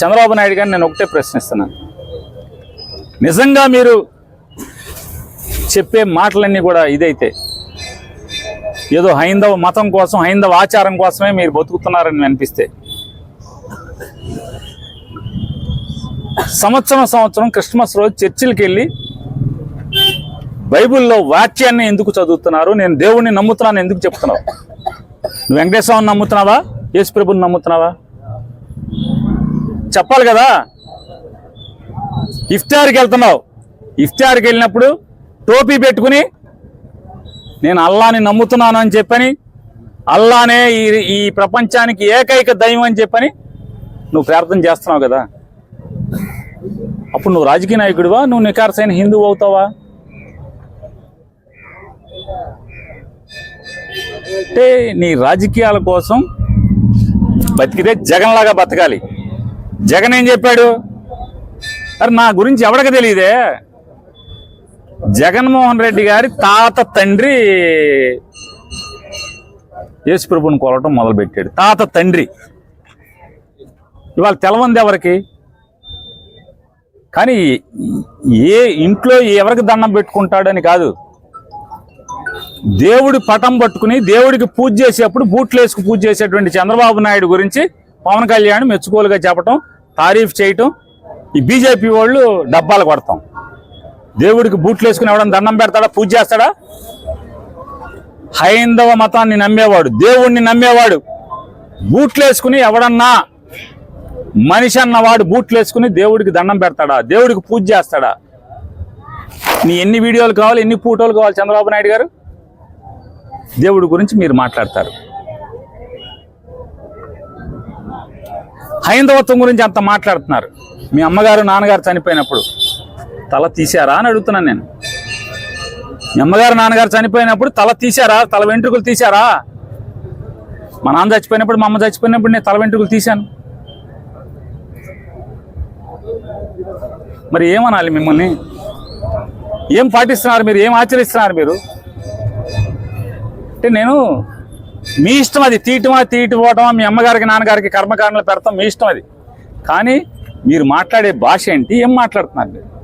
చంద్రబాబు నాయుడు గారిని నేను ఒకటే ప్రశ్నిస్తున్నాను. నిజంగా మీరు చెప్పే మాటలన్నీ కూడా ఇదైతే. ఏదో హైందవ మతం కోసం హైందవ ఆచారం కోసమే మీరు బతుకుతున్నారని అనిపిస్తే. సంవత్సరం సంవత్సరం క్రిస్మస్ రోజు చర్చిలకు వెళ్ళి బైబిల్లో వాక్యాన్ని ఎందుకు చదువుతున్నారు? నేను దేవుణ్ణి నమ్ముతున్నాను ఎందుకు చెప్తున్నావు? నువ్వు వెంకటేశ్వరం నమ్ముతున్నావా? యేసు ప్రభుని నమ్ముతున్నావా? చెప్పాలి కదా? ఇఫ్తార్కి వెళ్తున్నావు. ఇఫ్తార్కి వెళ్ళినప్పుడు టోపీ పెట్టుకుని నేను అల్లాని నమ్ముతున్నాను అని చెప్పని అల్లానే ఈ ఈ ప్రపంచానికి ఏకైక దైవం అని చెప్పని నువ్వు ప్రార్థన చేస్తున్నావు కదా? అప్పుడు నువ్వు రాజకీయ నాయకుడివా? నువ్వు నికార్సైన హిందువు అవుతావా? అంటే నీ రాజకీయాల కోసం బతికితే జగన్లాగా బతకాలి. జగన్ ఏం చెప్పాడు? అరే నా గురించి ఎవరికి తెలియదే జగన్మోహన్ రెడ్డి గారి తాత తండ్రి యేసుప్రభుని కొలవటం మొదలుపెట్టాడు. తాత తండ్రి. ఇవాళ తెలవంది ఎవరికి? కానీ ఏ ఇంట్లో ఎవరికి దండం పెట్టుకుంటాడని కాదు. దేవుడి పటం పట్టుకుని దేవుడికి పూజ చేసేప్పుడు బూట్లేసుకు పూజ చేసేటువంటి చంద్రబాబు నాయుడు గురించి పవన్ కళ్యాణ్ మెచ్చుకోలుగా చెప్పటం తారీఫ్ చేయటం ఈ బీజేపీ వాళ్ళు డబ్బాలు కొడతాం. దేవుడికి బూట్లు వేసుకుని ఎవడన్నా దండం పెడతాడా పూజ చేస్తాడా? హైందవ మతాన్ని నమ్మేవాడు దేవుణ్ణి నమ్మేవాడు. బూట్లు వేసుకుని ఎవడన్నా మనిషి అన్నవాడు బూట్లు వేసుకుని దేవుడికి దండం పెడతాడా దేవుడికి పూజ చేస్తాడా? నీ ఎన్ని వీడియోలు కావాలి ఎన్ని ఫోటోలు కావాలి చంద్రబాబు నాయుడు గారు? దేవుడి గురించి మీరు మాట్లాడతారు. హైందవత్వం గురించి అంత మాట్లాడుతున్నారు. మీ అమ్మగారు నాన్నగారు చనిపోయినప్పుడు. తల తీశారా అని అడుగుతున్నాను నేను. మీ అమ్మగారు నాన్నగారు చనిపోయినప్పుడు తల తీశారా? తల వెంట్రుకలు తీశారా? మా నాన్న చచ్చిపోయినప్పుడు మా అమ్మ చచ్చిపోయినప్పుడు నేను తల వెంట్రుకలు తీశాను. మరి ఏమనాలి మిమ్మల్ని? ఏం పాటిస్తున్నారు మీరు? ఏం ఆచరిస్తున్నారు మీరు? అంటే నేను మీ ఇష్టం అది. తీయటమా తీయటపోవటమా మీ అమ్మగారికి నాన్నగారికి కర్మకారణలు పెడతాం మీ ఇష్టం అది. కానీ మీరు మాట్లాడే భాష ఏంటి? ఏం మాట్లాడుతున్నారు మీరు?